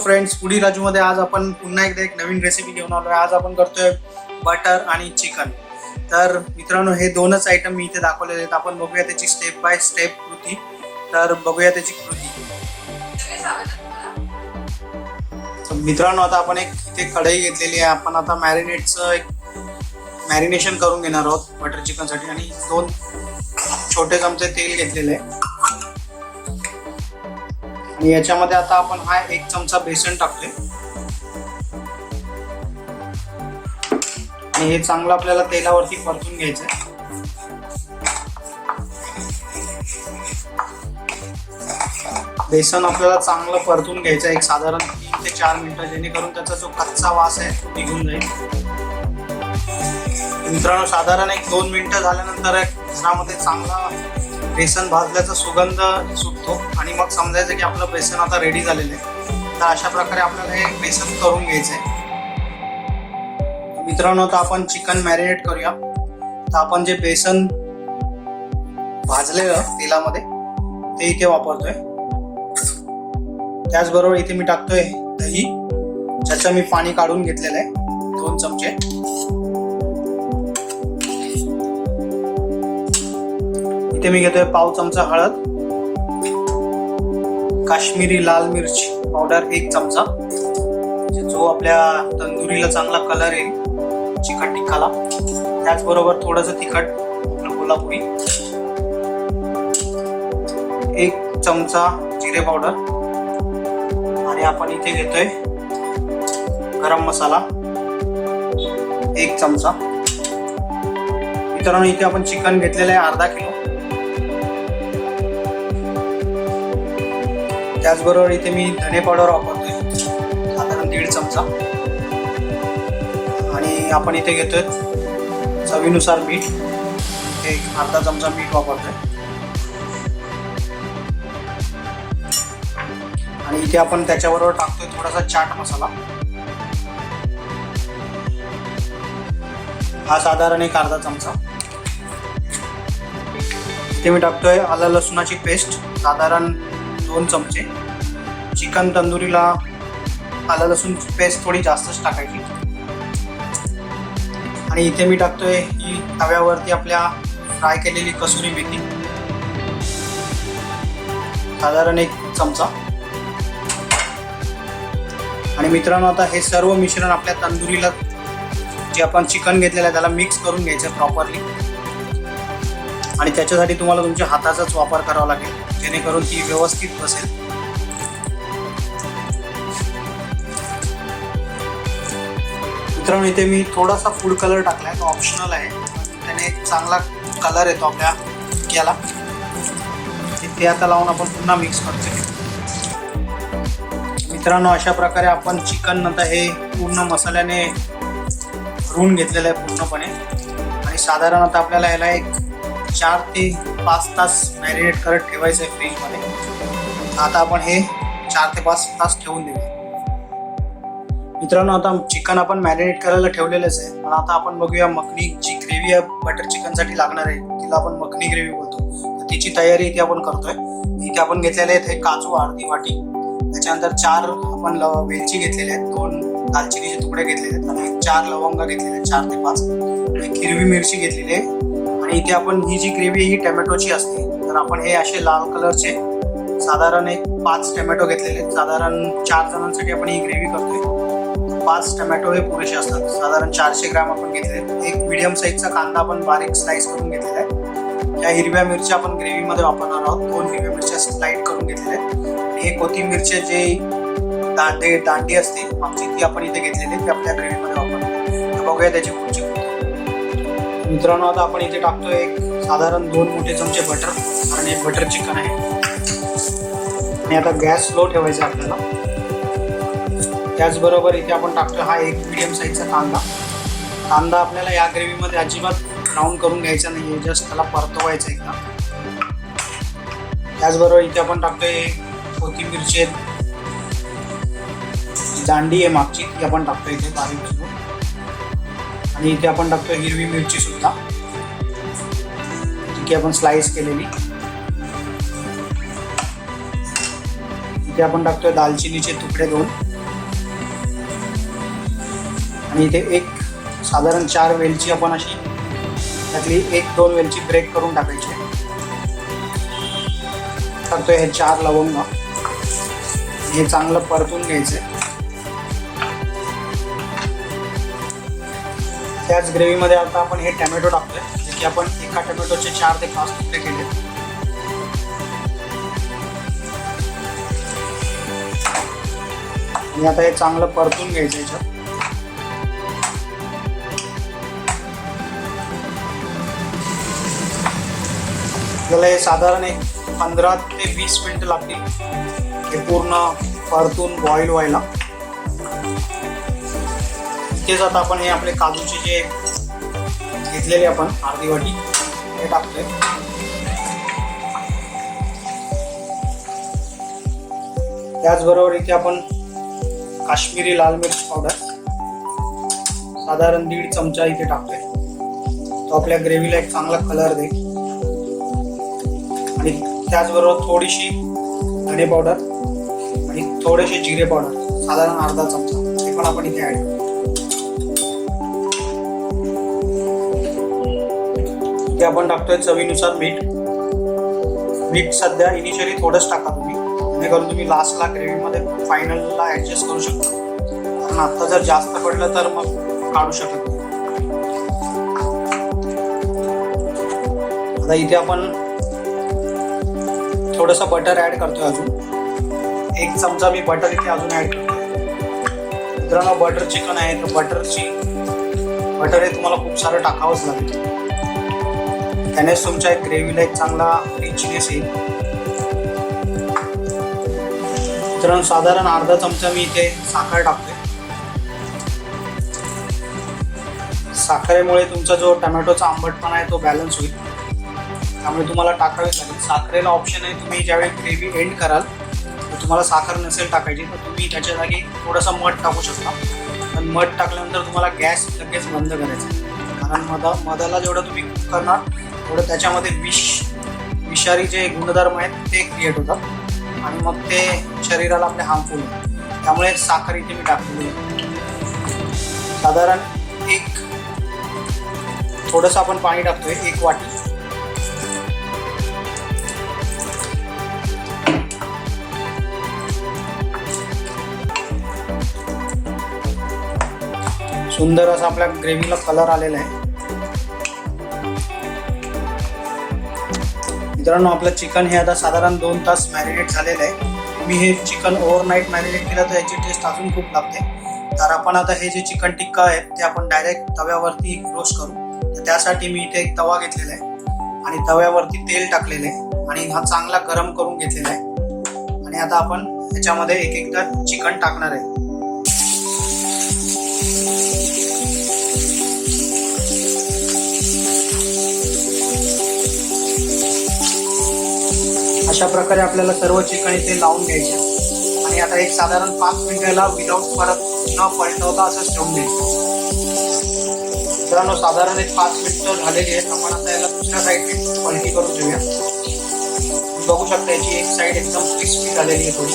Friends foodie राजूमध्ये आज आपण पुन्हा एकदा एक नवीन रेसिपी घेऊन आलो आहे आज आपण करतोय बटर आणि चिकन तर मित्रांनो हे दोनच आयटम मी इथे दाखवलेले आहेत. आपण बघूया त्याची स्टेप बाय स्टेप कृती. तर बघूया त्याची कृती. मित्रांनो आता आपण एक इथे कढई घेतलेली आहे. आपण आता मॅरिनेटचं एक मॅरिनेशन करून घेणार आहोत बटर चिकनसाठी आणि दोन छोटे चमचे तेल घेतलेले आहे. आणि याच्यामध्ये आता आपण हा एक चमचा बेसन टाकले आणि हे चांगलं आपल्याला तेलावरती परतून घ्यायचं आहे बेसन आपल्याला चांगलं परतून घ्यायचं आहे एक साधारण तीन ते चार मिनिटं जेणेकरून त्याचा जो कच्चा वास आहे तो निघून जाईल. मित्रांनो साधारण एक दोन मिनिटं झाल्यानंतर घरामध्ये चांगला बेसन भाजल्याचा सुगंध सुटतो आणि मग समजायचं की आपलं बेसन आता रेडी झालेलं आहे. तर अशा प्रकारे आपल्याला हे बेसन करून घ्यायचं आहे. मित्रांनो तर आपण चिकन मॅरिनेट करूया. तर आपण जे बेसन भाजलेलं तेलामध्ये ते इथे वापरतोय. त्याचबरोबर इथे मी टाकतोय दही. ज्याचं मी पाणी काढून घेतलेलं आहे दोन चमचे. इथे मी घेतोय पाव चमचा हळद काश्मीरी लाल मिरची पावडर एक चमचा. जो आपल्या तंदुरीला चांगला कलर येईल चिकट टिक्काला त्याचबरोबर थोडंसं तिखट आपलं कोल्हापुरी. एक चमचा जिरे पावडर आणि आपण इथे घेतोय गरम मसाला. एक चमचा. मित्रांनो इथे आपण चिकन घेतलेलं आहे अर्धा किलो. त्याचबरोबर इथे मी धने पावडर वापरतोय. साधारण दीड चमचा. आणि आपण इथे घेतोय चवीनुसार मीठ. एक अर्धा चमचा मीठ वापरतोय. आणि इथे आपण त्याच्याबरोबर टाकतोय थोडासा चाट मसाला. हा साधारण एक अर्धा चमचा. इथे मी टाकतोय आलं लसुणाची पेस्ट. साधारण दोन चमचे. चिकन तंदुरीला आलं लसूण पेस्ट थोडी जास्तच टाकायची. आणि इथे मी टाकतोय ही तव्यावरती आपल्या फ्राय केलेली कसुरी मेथी. साधारण एक चमचा. आणि मित्रांनो आता हे सर्व मिश्रण आपल्या तंदुरीला जे आपण चिकन घेतलेलं आहे त्याला मिक्स करून घ्यायचं प्रॉपरली आणि त्याच्यासाठी तुम्हाला तुमच्या हाताचाच वापर करावा लागेल. जेणेकरून ती व्यवस्थित बसेल. मित्रांनो इथे मी थोडासा फूड कलर टाकलाय. तो ऑप्शनल आहे. त्याने एक चांगला कलर येतो आपल्या याला. ते आता लावून आपण पुन्हा मिक्स करतो मित्रांनो अशा प्रकारे आपण चिकन नंतर हे पूर्ण मसाल्याने भरून घेतलेलं आहे पूर्णपणे. आणि साधारण आता आपल्याला याला एक चार ते पाच तास मॅरिनेट करत ठेवायचं आहे फ्रीजमध्ये आता आपण हे चार ते पाच तास ठेवून देऊ. मित्रांनो आता चिकन आपण मॅरिनेट करायला ठेवलेलंच आहे. पण आता आपण बघूया मखनी जी ग्रेव्ही आहे बटर चिकनसाठी लागणार आहे तिला आपण मखनी ग्रेव्ही बोलतो. तर तिची तयारी इथे आपण करतोय. इथे आपण घेतलेले आहेत हे काजू अर्धी वाटी. त्याच्यानंतर चार आपण लव वेलची घेतलेले आहेत दोन दालचिनीचे तुकडे घेतलेले आहेत. आणि चार लवंगा घेतलेले आहेत चार ते पाच. आणि हिरवी मिरची घेतलेली आहे. आणि इथे आपण ही जी ग्रेव्ही ही टोमॅटोची असते. तर आपण हे असे लाल कलरचे साधारण एक पाच टोमॅटो घेतलेले आहेत. साधारण चार जणांसाठी आपण ही ग्रेव्ही करतोय. पाच टोमॅटो हे पुरेसे असतात. साधारण चारशे ग्रॅम आपण घेतले आहेत. एक मिडियम साईजचा कांदा आपण बारीक स्लाइस करून घेतलेला आहे. या हिरव्या मिरच्या आपण ग्रेव्हीमध्ये वापरणार आहोत. दोन हिरव्या मिरच्या स्लाइड करून घेतलेल्या आहेत. हे कोथिंबीरचे जे दांडे दांडी असते आमची ती आपण इथे घेतलेली आहे. ती आपल्या ग्रेव्हीमध्ये वापरणार बघूया त्याची पुढची मित्रांनो आता आपण इथे टाकतो एक साधारण दोन मोठे चमचे बटर आणि एक बटर चिकन आहे. आणि आता गॅस स्लो ठेवायचा आपल्याला. त्याचबरोबर इथे आपण टाकतो हा एक मिडियम साईजचा कांदा. कांदा आपल्याला या ग्रेव्हीमध्ये अजिबात ब्राऊन करून घ्यायचा नाही आहे जस्ट त्याला परतवायचा एकदा. त्याचबरोबर इथे आपण टाकतोय कोथिंबीरचे दांडी आहे मागची ती आपण टाकतोय इथे बारीक चिरून. आणि इथे आपण टाकतोय हिरवी मिरची सुद्धा. जी की आपण स्लाइस केलेली. इथे इथे आपण टाकतोय दालचिनीचे तुकडे दोन. आणि इथे एक साधारण चार वेलची आपण अशी त्यातली एक दोन वेलची ब्रेक करून टाकायची टाकतोय हे चार लवंग. हे चांगलं परतून घ्यायचंय. त्याच ग्रेव्हीमध्ये आता आपण हे टॅमॅटो टाकतोय जे की आपण एका टोमॅटोचे चार ते पाच तुकडे केले. आणि आता हे चांगलं परतून घ्यायचं याच्यात. आपल्याला हे साधारण एक पंधरा ते वीस मिनिटं लागतील हे पूर्ण परतून बॉईल व्हायला. इथेच आता आपण हे आपले काजूचे जे घेतलेले आपण अर्धी वाटी हे टाकतोय. त्याचबरोबर इथे आपण काश्मीरी लाल मिर्च पावडर साधारण दीड चमचा इथे टाकतोय. तो आपल्या ग्रेव्हीला एक चांगला कलर देईल. आणि त्याचबरोबर थोडीशी धणे पावडर आणि थोडेसे जिरे पावडर साधारण अर्धा चमचा ते पण आपण इथे ऍड करू. इथे आपण टाकतोय चवीनुसार मीठ मीठ सध्या इनिशियली थोडंच टाका तुम्ही. जेणेकरून तुम्ही लास्टला ग्रेव्हीमध्ये फायनलला ऍडजस्ट करू शकता. कारण आत्ता जर जास्त पडलं तर मग काढू शकत नाही. आता इथे आपण थोडंसं बटर ऍड करतोय अजून. एक चमचा मी बटर इथे अजून ऍड करतोय. मित्रांनो बटर चिकन आहे तर बटरची बटर हे तुम्हाला खूप सारं टाकावंच लागेल. त्यानेच तुमच्या ग्रेव्हीला एक चांगला रिचनेस येईल. मित्रांनो साधारण अर्धा चमचा मी इथे साखर टाकतोय. साखरेमुळे तुमचा जो टमॅटोचा आंबटपणा आहे तो बॅलन्स होईल. त्यामुळे तुम्हाला टाकावीच लागेल. साखरेला ऑप्शन आहे तुम्ही ज्यावेळी ग्रेव्ही एंड कराल तर तुम्हाला साखर नसेल टाकायची तर तुम्ही त्याच्या जागी थोडासा मध टाकू शकता. पण मध टाकल्यानंतर तुम्हाला गॅस लगेच बंद करायचा कारण मधा मधाला जेवढं तुम्ही कुक करणार थोडं त्याच्यामध्ये विष विषारी जे गुणधर्म आहेत ते क्रिएट होतात. आणि मग ते शरीराला आपले हार्मफुल त्यामुळे साखर इथे मी टाकलेली साधारण एक थोडंसं आपण पाणी टाकतोय एक वाटी. सुंदर असा आपल्या ग्रेव्हीला कलर आलेला आहे. मित्रांनो आपलं चिकन हे आता साधारण दोन तास मॅरिनेट झालेलं आहे. तुम्ही हे चिकन ओव्हरनाईट मॅरिनेट केलं तर याची टेस्ट अजून खूप लागते. तर आपण आता हे जे चिकन टिक्का आहे ते आपण डायरेक्ट तव्यावरती रोस्ट करू. तर त्यासाठी मी इथे एक तवा घेतलेला आहे. आणि तव्यावरती तेल टाकलेलं आहे. आणि हा चांगला गरम करून घेतलेला आहे. आणि आता आपण ह्याच्यामध्ये एक एकदा चिकन टाकणार आहे. अशा प्रकारे आपल्याला सर्व ठिकाणी ते लावून घ्यायचे. आणि आता एक साधारण पाच मिनिटाला विदाऊट परत न पलटवता असंच ठेवून द्यायचं मित्रांनो साधारण एक पाच मिनिटं झालेली आहेत आपण आता याला दुसऱ्या साईडने पलटी करून देऊया बघू शकता याची एक साईड एकदम क्रिस्पी झालेली आहे थोडी.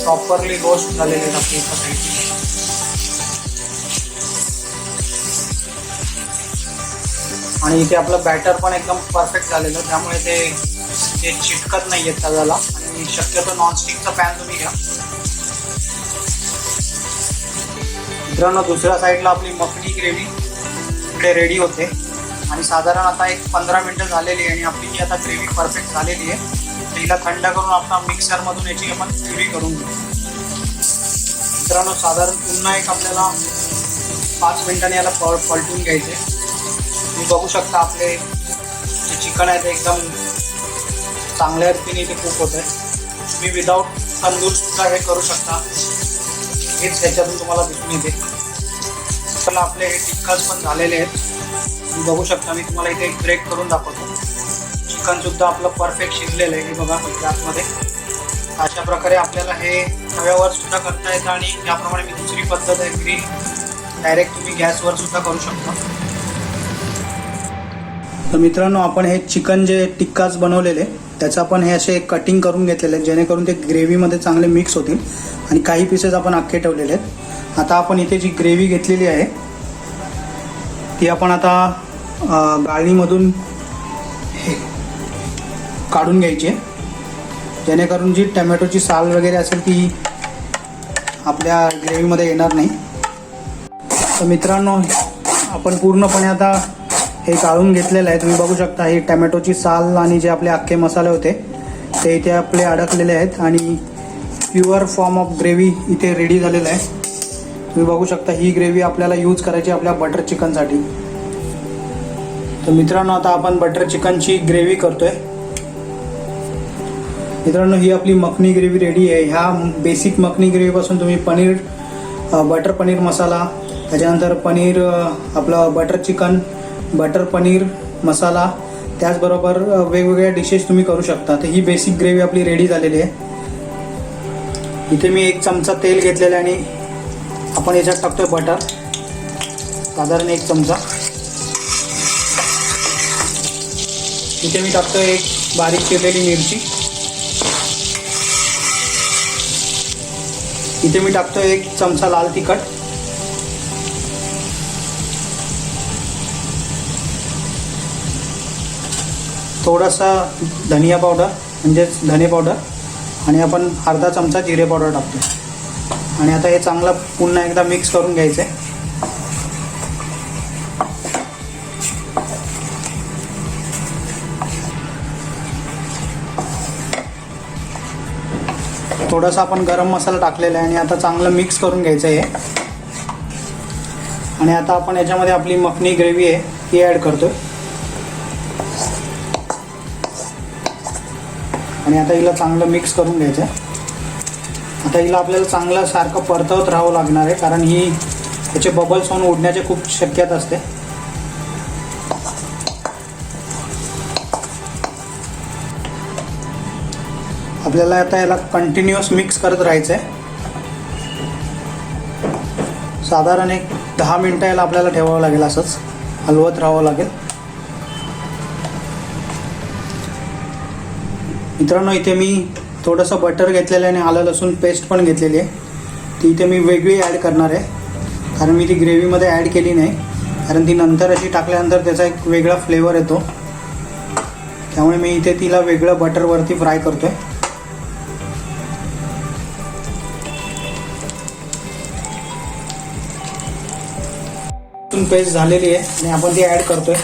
प्रॉपरली रोस्ट झालेले आहेत एका साईडने आणि इथे आपलं बॅटर पण एकदम परफेक्ट झालेलं त्यामुळे ते ते चिटकत नाही आहेत तव्याला आणि शक्यतो नॉनस्टिकचा पॅन तुम्ही घ्या. मित्रांनो दुसऱ्या साईडला आपली मखनी ग्रेव्ही इकडे रेडी होते. आणि साधारण आता एक पंधरा मिनटं झालेली आहे आणि आपली जी आता ग्रेव्ही परफेक्ट झालेली आहे तिला थंड करून आपण मिक्सरमधून याची आपण प्युरी करून घेऊ. मित्रांनो साधारण पुन्हा एक आपल्याला पाच मिनिटांनी याला पल पलटून घ्यायचे तुम्ही बघू शकता आपले जे चिकन आहे ते एकदम चांगल्या रीतीने इथे कुक होत आहे तुम्ही विदाऊट तंदूर सुद्धा हे करू शकता. हेच ह्याच्यातून तुम्हाला दिसून येते. चला आपले हे टिक्कस पण झालेले आहेत. तुम्ही बघू शकता मी तुम्हाला इथे एक ब्रेक करून दाखवतो. सुद्धा आपलं परफेक्ट शिजलेलं आहे. हे बघा इथे आतमध्ये. अशा प्रकारे आपल्याला हे तव्यावर सुद्धा करता येतं आणि याप्रमाणे मी दुसरी पद्धत आहे ग्रीन डायरेक्ट तुम्ही गॅसवर सुद्धा करू शकता. तर मित्रांनो आपण हे चिकन जे टिक्काच बनवलेले त्याचं आपण हे असे कटिंग करून घेतलेले आहेत जेणेकरून ते ग्रेव्हीमध्ये चांगले मिक्स होतील. आणि काही पीसेस आपण अख्खे ठेवलेले आहेत. आता आपण इथे जी ग्रेव्ही घेतलेली आहे ती आपण आता गाळणीमधून काढून घ्यायची. आहे जेणेकरून जी टमॅटोची साल वगैरे असेल ती आपल्या ग्रेव्हीमध्ये येणार नाही. तर मित्रांनो आपण पूर्णपणे आता हे काढून घेतलेलं आहे. तुम्ही बघू शकता ही टमॅटोची साल आणि जे आपले अख्खे मसाले होते ते इथे आपले अडकलेले आहेत आणि प्युअर फॉर्म ऑफ ग्रेव्ही इथे रेडी झालेलं आहे. तुम्ही बघू शकता ही ग्रेव्ही आपल्याला यूज करायची आपल्या बटर चिकनसाठी. तर मित्रांनो आता आपण बटर चिकनची ग्रेव्ही करतो आहे मित्रांनो ही आपली मखनी ग्रेव्ही रेडी आहे. ह्या बेसिक मखनी ग्रेव्हीपासून तुम्ही पनीर बटर पनीर मसाला त्याच्यानंतर पनीर आपलं butter chicken butter paneer masala त्याचबरोबर वेगवेगळ्या डिशेस तुम्ही करू शकता. तर ही बेसिक ग्रेव्ही आपली रेडी झालेली आहे. इथे मी एक चमचा तेल घेतलेलं आहे आणि आपण याच्यात टाकतोय बटर साधारण एक चमचा. इथे मी टाकतोय एक बारीक चिरलेली मिरची. इथे मी टाकतो एक चमचा लाल तिखट. थोडासा धनिया पावडर म्हणजेच धने पावडर आणि आपण अर्धा चमचा जिरे पावडर टाकतो आणि आता हे चांगलं पुन्हा एकदा मिक्स करून घ्यायचं आहे थोडासा आपण गरम मसाला टाकलेला आहे आणि आता चांगलं मिक्स करून घ्यायचं आहे. आणि आता आपण याच्यामध्ये आपली मखनी ग्रेव्ही आहे ती ॲड करतो आणि आता हिला चांगलं मिक्स करून घ्यायचं आहे. आता हिला आपल्याला चांगलं सारखं परतवत राहावं लागणार आहे कारण ही त्याचे बबल्स होऊन उडण्याची खूप शक्यता असते. आपल्याला आता याला कंटिन्युअस मिक्स करत राहायचं आहे साधारण एक दहा मिनटं याला आपल्याला ठेवावं लागेल असंच. हलवत राहावं लागेल. मित्रांनो इथे मी थोडंसं बटर घेतलेलं आहे आणि आलं लसूण पेस्ट पण घेतलेली आहे. ती इथे मी वेगळी ॲड करणार आहे. कारण मी ती ग्रेव्हीमध्ये ॲड केली नाही. कारण ती नंतर अशी टाकल्यानंतर त्याचा एक वेगळा फ्लेवर येतो. त्यामुळे मी इथे तिला वेगळं बटरवरती फ्राय करतो आहे पेस्ट झालेली आहे. आणि आपण ती ॲड करतोय.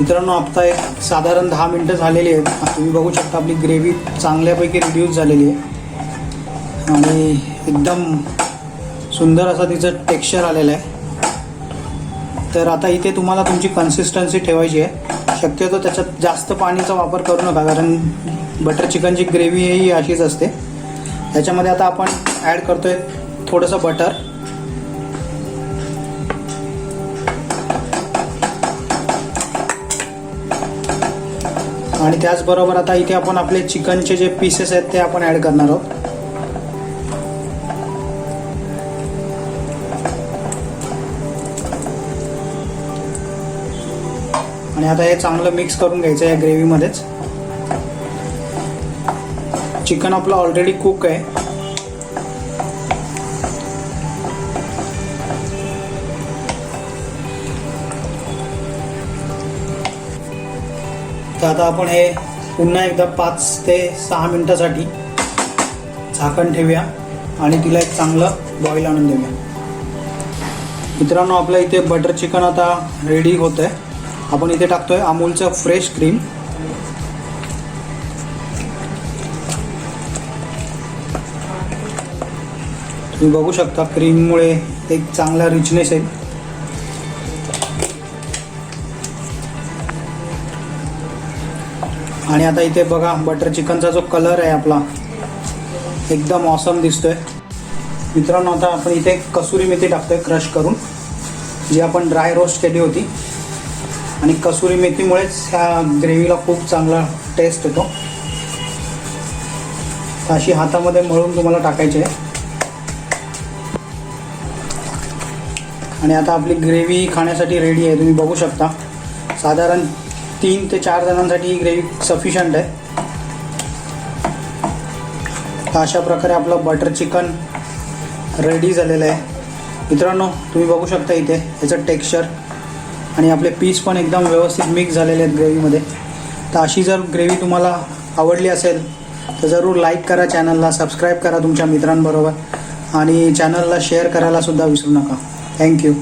मित्रांनो आता एक साधारण दहा मिनटं झालेली आहेत. तुम्ही बघू शकता आपली ग्रेव्ही चांगल्यापैकी रिड्यूस झालेली आहे. आणि एकदम सुंदर असा तिचं टेक्स्चर आलेलं आहे. तर आता इथे तुम्हाला तुमची कन्सिस्टन्सी ठेवायची आहे. शक्यतो त्याच्यात जास्त पाणीचा वापर करू नका कारण बटर चिकनची ग्रेव्ही ही अशीच असते. त्याच्यामध्ये आता आपण ॲड करतोय थोडंसं बटर आणि त्याचबरोबर आता इथे आपण आपले चिकनचे जे पीसेस आहेत ते आपण ॲड करणार आहोत. आणि आता हे चांगलं मिक्स करून घ्यायचं या ग्रेव्हीमध्येच चिकन आपलं ऑलरेडी कुक आहे. तर आता आपण हे पुन्हा एकदा पाच ते सहा मिनिटासाठी झाकण ठेवूया आणि तिला एक चांगलं बॉईल आणून देऊया. मित्रांनो आपलं इथे बटर चिकन आता रेडी होतं आहे आपण इथे टाकतोय अमूलचं फ्रेश क्रीम. तुम्ही बघू शकता क्रीममुळे एक चांगला रिचनेस आहे. आणि आता इथे बघा बटर चिकनचा जो कलर आहे आपला एकदम ऑसम दिसतोय. मित्रांनो आता आपण इथे कसुरी मेथी टाकतोय क्रश करून जी आपण ड्राय रोस्ट केली होती. आणि कसुरी मेथीमुळेच ह्या ग्रेव्हीला खूप चांगला टेस्ट येतो. अशी हातामध्ये मळून तुम्हाला टाकायची आहे. आणि आता आपली ग्रेव्ही खाण्यासाठी रेडी आहे. तुम्ही बघू शकता. साधारण तीन ते चार जणांसाठी ही ग्रेव्ही सफिशंट आहे. तर अशा प्रकारे आपलं बटर चिकन रेडी झालेलं आहे. मित्रांनो तुम्ही बघू शकता इथे याचं टेक्स्चर आणि आपले पीस पण एकदम व्यवस्थित मिक्स झालेले आहेत ग्रेव्हीमध्ये तर अशी जर ग्रेव्ही तुम्हाला आवडली असेल तर जरूर लाईक करा चॅनलला सबस्क्राईब करा तुमच्या मित्रांबरोबर. आणि चॅनलला शेअर करायला सुद्धा विसरू नका. थँक्यू